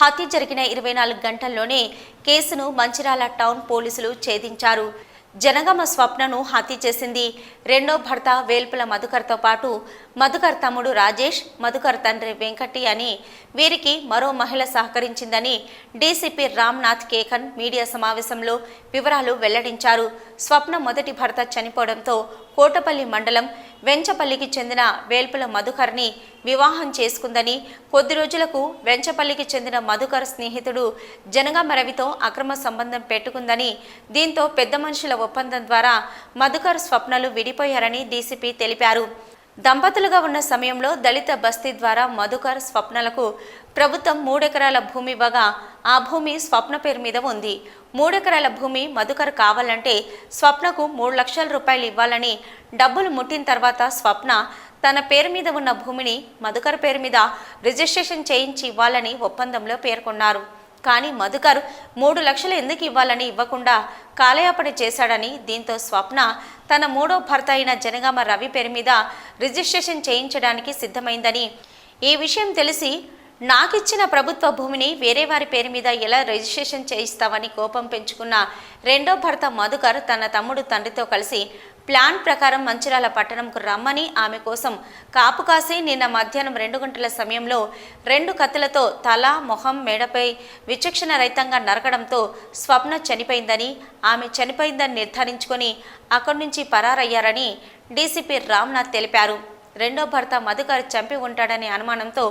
హత్య జరిగిన ఇరవై నాలుగు గంటల్లోనే కేసును మంచిరాల టౌన్ పోలీసులు ఛేదించారు. జనగమ స్వప్నను హత్య చేసింది రెండో భర్త వేల్పుల మధుకర్తో పాటు మధుకర్ తమ్ముడు రాజేష్ మధుకర్ తండ్రి వెంకటి అని వీరికి మరో మహిళ సహకరించిందని డీసీపీ రామ్నాథ్ కేకన్ మీడియా సమావేశంలో వివరాలు వెల్లడించారు. స్వప్న మొదటి భర్త చనిపోవడంతో కోటపల్లి మండలం వెంచపల్లికి చెందిన వేల్పుల మధుకర్ని వివాహం చేసుకుందని కొద్ది రోజులకు వెంచపల్లికి చెందిన మధుకర్ స్నేహితుడు జనగామ రవితో అక్రమ సంబంధం పెట్టుకుందని దీంతో పెద్ద మనుషుల ఒప్పందం ద్వారా మధుకర్ స్వప్నలు విడిపోయారని డీసీపీ తెలిపారు. దంపతులుగా ఉన్న సమయంలో దళిత బస్తీ ద్వారా మధుకర్ స్వప్నలకు ప్రభుత్వం మూడెకరాల భూమి ఇవ్వగా ఆ భూమి స్వప్న పేరు మీద ఉంది. మూడెకరాల భూమి మధుకర్ కావాలంటే స్వప్నకు మూడు లక్షల రూపాయలు ఇవ్వాలని డబ్బులు ముట్టిన తర్వాత స్వప్న తన పేరు మీద ఉన్న భూమిని మధుకర్ పేరు మీద రిజిస్ట్రేషన్ చేయించి ఇవ్వాలని ఒప్పందంలో పేర్కొన్నారు. కానీ మధుకర్ మూడు లక్షలు ఎందుకు ఇవ్వాలని ఇవ్వకుండా కాలయాపన చేశాడని దీంతో స్వప్న తన మూడో భర్త అయిన జనగామ రవి పేరు మీద రిజిస్ట్రేషన్ చేయించడానికి సిద్ధమైందని ఈ విషయం తెలిసి నాకిచ్చిన ప్రభుత్వ భూమిని వేరే వారి పేరు మీద ఎలా రిజిస్ట్రేషన్ చేయిస్తావని కోపం పెంచుకున్న రెండో భర్త మధుకర్ తన తమ్ముడు తండ్రితో కలిసి ప్లాన్ ప్రకారం మంచిరాల పట్టణంకు రమ్మని ఆమె కోసం కాపు కాసి నిన్న మధ్యాహ్నం రెండు గంటల సమయంలో రెండు కత్తులతో తల మొహం మెడపై విచక్షణ రహితంగా నరకడంతో స్వప్న చనిపోయిందని ఆమె చనిపోయిందని నిర్ధారించుకొని అక్కడి నుంచి పరారయ్యారని డీసీపీ రామ్నాథ్ తెలిపారు. రెండో భర్త మధుకర్ చంపి ఉంటాడనే అనుమానంతో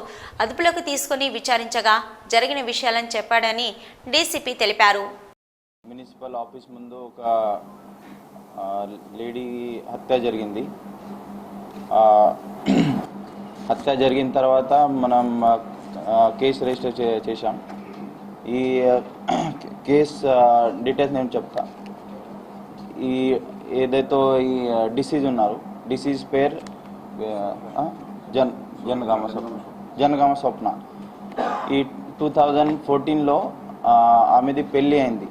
అదుపులోకి తీసుకుని విచారించగా జరిగిన విషయాలను చెప్పాడని డీసీపీ తెలిపారు. మున్సిపల్ ఆఫీస్ ముందు ఒక లేడీ హత్య జరిగింది. హత్య జరిగిన తర్వాత మనం కేసు రిజిస్టర్ చేశాం. ఈ కేస్ డీటెయిల్స్ నేను చెప్తా. ఈ ఏదైతే ఈ డిసీజ్ ఉన్నారు డిసీజ్ పేరు జన్ జనగామ స్వప్న జనగామ స్వప్న. ఈ టూ థౌజండ్ ఫోర్టీన్లో ఆమెది పెళ్ళి అయింది.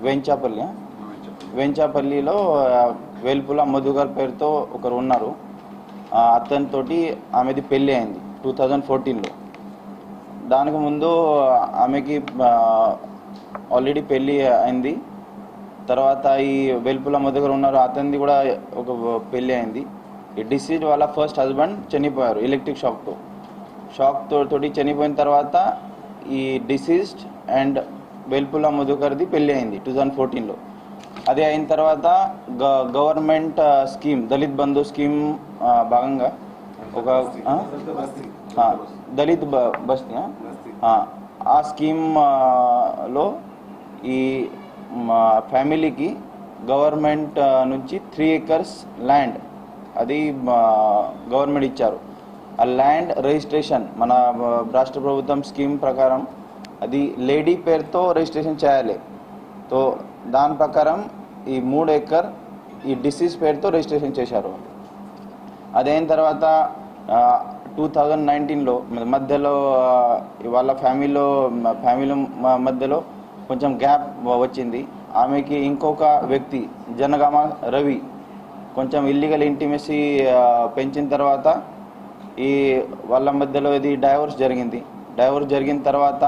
వెంచాపల్లి వెంచాపల్లిలో ఆ, వేల్పుల మధుగర్ పేరుతో ఒకరు ఉన్నారు. అతనితో అతనితోటి ఆమెది పెళ్ళి అయింది టూ థౌజండ్ ఫోర్టీన్లో. దానికి ముందు ఆమెకి ఆల్రెడీ పెళ్ళి అయింది. తర్వాత ఈ వెల్పుల మధుగర్ ఉన్నారు అతనిది కూడా ఒక పెళ్ళి అయింది. ఈ డిసీజ్ వాళ్ళ ఫస్ట్ హస్బెండ్ చనిపోయారు ఎలక్ట్రిక్ షాక్తో షాక్తో తోటి చనిపోయిన తర్వాత ఈ డిసీజ్డ్ అండ్ వెల్పుల మధుకర్ది పెళ్ళి అయింది టూ థౌజండ్ ఫోర్టీన్లో అది అయిన తర్వాత గ government scheme Dalit Bandhu scheme భాగంగా ఒక దళిత్ బస్తీ ఆ? ఆ, ఆ స్కీమ్ ఆ, లో ఈ మా ఫ్యామిలీకి గవర్నమెంట్ నుంచి త్రీ ఏకర్స్ ల్యాండ్ అది గవర్నమెంట్ ఇచ్చారు. ఆ ల్యాండ్ రిజిస్ట్రేషన్ మన రాష్ట్ర ప్రభుత్వం స్కీమ్ ప్రకారం అది లేడీ పేరుతో రిజిస్ట్రేషన్ చేయాలి. సో దాని ప్రకారం ఈ మూడు ఎకర్ ఈ డిసీజ్ పేరుతో రిజిస్ట్రేషన్ చేశారు. అదైన తర్వాత టూ థౌజండ్ నైన్టీన్లో మధ్యలో వాళ్ళ ఫ్యామిలీలో ఫ్యామిలీ మధ్యలో కొంచెం గ్యాప్ వచ్చింది. ఆమెకి ఇంకొక వ్యక్తి జనగామ రవి కొంచెం ఇల్లీగల్ ఇంటిమెసీ పెంచిన తర్వాత ఈ వాళ్ళ మధ్యలో ఇది డైవోర్స్ జరిగింది. డైవోర్స్ జరిగిన తర్వాత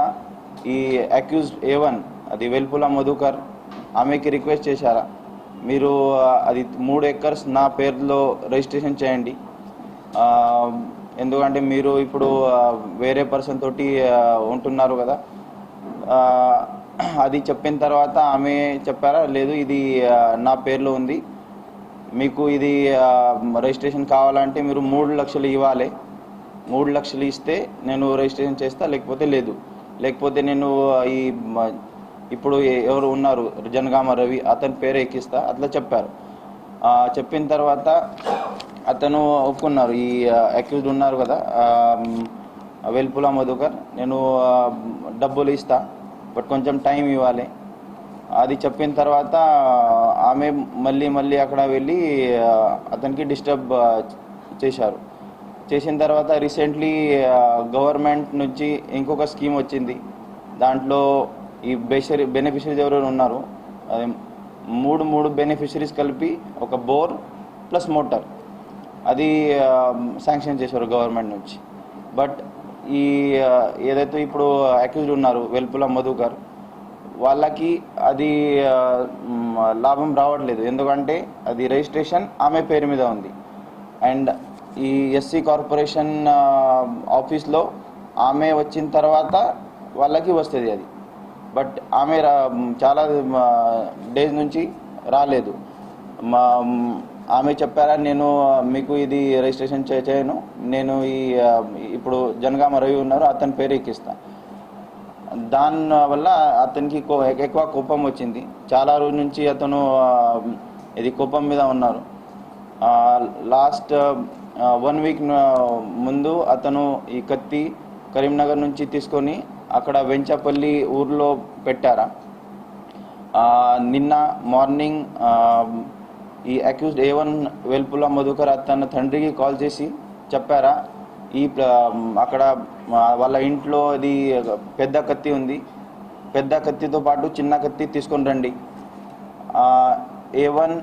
ఈ అక్యూజ్డ్ ఏ వన్ అది వెల్పుల మధుకర్ ఆమెకి రిక్వెస్ట్ చేశారా? మీరు అది మూడు ఎకర్స్ నా పేరులో రిజిస్ట్రేషన్ చేయండి. ఎందుకంటే మీరు ఇప్పుడు వేరే పర్సన్ తోటి ఉంటున్నారు కదా. అది చెప్పిన తర్వాత ఆమె చెప్పారా లేదు ఇది నా పేరులో ఉంది. మీకు ఇది రిజిస్ట్రేషన్ కావాలంటే మీరు మూడు లక్షలు ఇవ్వాలి. మూడు లక్షలు ఇస్తే నేను రిజిస్ట్రేషన్ చేస్తా లేకపోతే లేదు. లేకపోతే నేను ఈ ఇప్పుడు ఎవరు ఉన్నారు? జనగామ రవి అతని పేరు ఎక్కిస్తా అట్లా చెప్పారు. చెప్పిన తర్వాత అతను ఒప్పుకున్నారు. ఈ అక్యూజ్డ్ ఉన్నారు కదా వెల్పుల మధుకర్ నేను డబ్బులు ఇస్తా బట్ కొంచెం టైం ఇవ్వాలి. అది చెప్పిన తర్వాత ఆమె మళ్ళీ మళ్ళీ అక్కడ వెళ్ళి అతనికి డిస్టర్బ్ చేశారు. చేసిన తర్వాత రీసెంట్లీ గవర్నమెంట్ నుంచి ఇంకొక స్కీమ్ వచ్చింది. దాంట్లో ఈ బెషరీ బెనిఫిషరీస్ ఎవరెవరు ఉన్నారు అది మూడు మూడు బెనిఫిషరీస్ కలిపి ఒక బోర్ ప్లస్ మోటార్. అది శాంక్షన్ చేశారు గవర్నమెంట్ నుంచి. బట్ ఈ ఏదైతే ఇప్పుడు అక్యూజ్డ్ ఉన్నారు వెల్పుల మధుకర్ వాళ్ళకి అది లాభం రావట్లేదు. ఎందుకంటే అది రిజిస్ట్రేషన్ ఆమె పేరు మీద ఉంది. అండ్ ఈ ఎస్సీ కార్పొరేషన్ ఆఫీస్లో ఆమె వచ్చిన తర్వాత వాళ్ళకి వస్తుంది అది. బట్ ఆమె రా- చాలా డేస్ నుంచి రాలేదు. మా ఆమె చెప్పారా నేను మీకు ఇది రిజిస్ట్రేషన్ చేయను. నేను ఈ ఇప్పుడు జనగామ రవి ఉన్నారు అతని పేరు ఎక్కిస్తా. దాని వల్ల అతనికి కో- ఎక్కువ కోపం వచ్చింది. చాలా రోజు నుంచి అతను ఇది కోపం మీద ఉన్నారు. లాస్ట్ వన్ వీక్ ముందు అతను ఈ కత్తి కరీంనగర్ నుంచి తీసుకొని అక్కడ వెంచపల్లి ఊర్లో పెట్టారా. నిన్న మార్నింగ్ ఈ accused A one Velpula Madhukar తన తండ్రికి కాల్ చేసి చెప్పారా. ఈ అక్కడ వాళ్ళ ఇంట్లో అది పెద్ద కత్తి ఉంది. పెద్ద కత్తితో పాటు చిన్న కత్తి తీసుకొని రండి. A one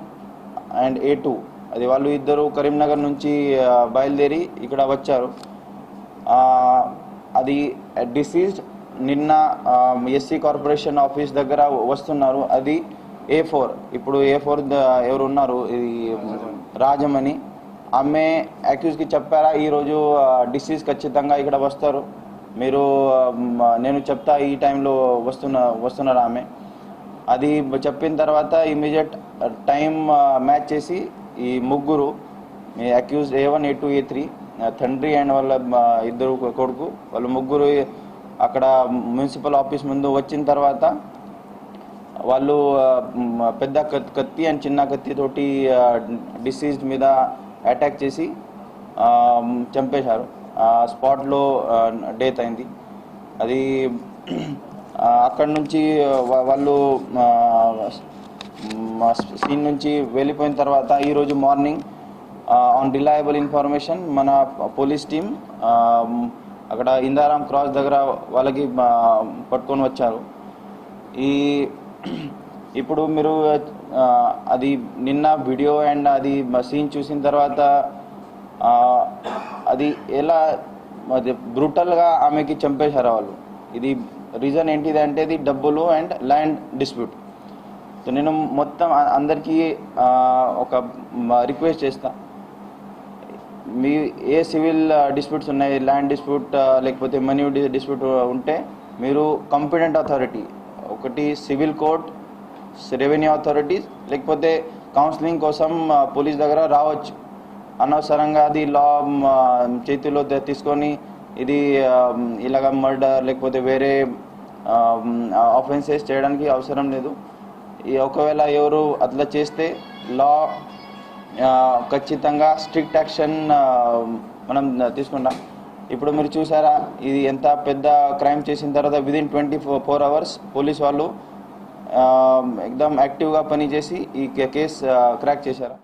and A two అది వాళ్ళు ఇద్దరు కరీంనగర్ నుంచి బయలుదేరి ఇక్కడ వచ్చారు. అది డిసీజ్డ్ నిన్న ఎస్సీ కార్పొరేషన్ ఆఫీస్ దగ్గర వస్తున్నారు. అది ఏ ఫోర్ ఇప్పుడు ఏ ఫోర్ ఎవరు ఉన్నారు ఇది రాజమణి. ఆమె అక్యూజ్కి చెప్పారా? ఈరోజు డిసీజ్ ఖచ్చితంగా ఇక్కడ వస్తారు. మీరు నేను చెప్తా ఈ టైంలో వస్తున్న వస్తున్నారు ఆమె? అది చెప్పిన తర్వాత ఇమీడియట్ టైం మ్యాచ్ చేసి ఈ ముగ్గురు accuse A one A two A three తండ్రి అండ్ వాళ్ళ ఇద్దరు కొడుకు వాళ్ళు ముగ్గురు అక్కడ మున్సిపల్ ఆఫీస్ ముందు వచ్చిన తర్వాత వాళ్ళు పెద్ద కత్తి అండ్ చిన్న కత్తి తోటి డిసీజ్ మీద అటాక్ చేసి చంపేశారు. స్పాట్లో డెత్ అయింది. అది అక్కడ నుంచి వాళ్ళు సీన్ నుంచి వెళ్ళిపోయిన తర్వాత ఈరోజు మార్నింగ్ ఆన్ రిలయబుల్ ఇన్ఫర్మేషన్ మన పోలీస్ టీం అక్కడ ఇందారాం క్రాస్ దగ్గర వాళ్ళకి పట్టుకొని వచ్చారు. ఈ ఇప్పుడు మీరు అది నిన్న వీడియో అండ్ అది సీన్ చూసిన తర్వాత అది ఎలా అది బ్రూటల్గా ఆమెకి చంపేశారు వాళ్ళు. ఇది రీజన్ ఏంటిది అంటే ఇది డబ్బులు అండ్ ల్యాండ్ డిస్ప్యూట్ సో నేను మొత్తం అందరికీ ఒక రిక్వెస్ట్ చేస్తా. మీ ఏ సివిల్ డిస్ప్యూట్స్ ఉన్నాయి? ల్యాండ్ డిస్ప్యూట్ లేకపోతే మనీ డిస్ప్యూట్ ఉంటే మీరు కంపిటెంట్ అథారిటీ ఒకటి సివిల్ కోర్ట్ రెవెన్యూ అథారిటీస్ లేకపోతే కౌన్సిలింగ్ కోసం పోలీస్ దగ్గర రావచ్చు. అనవసరంగా అది లా చేతిలో తీసుకొని ఇది ఇలాగ మర్డర్ లేకపోతే వేరే ఆఫెన్సెస్ చేయడానికి అవసరం లేదు. ఈ ఒకవేళ ఎవరు అట్లా చేస్తే లా ఖచ్చితంగా స్ట్రిక్ట్ యాక్షన్ మనం తీసుకుంటాం. ఇప్పుడు మీరు చూసారా ఇది ఎంత పెద్ద క్రైమ్ చేసిన తర్వాత within twenty four hours police వాళ్ళు ఆ, ఎక్దమ్ యాక్టివ్గా పనిచేసి ఈ కేసు క్రాక్ చేశారు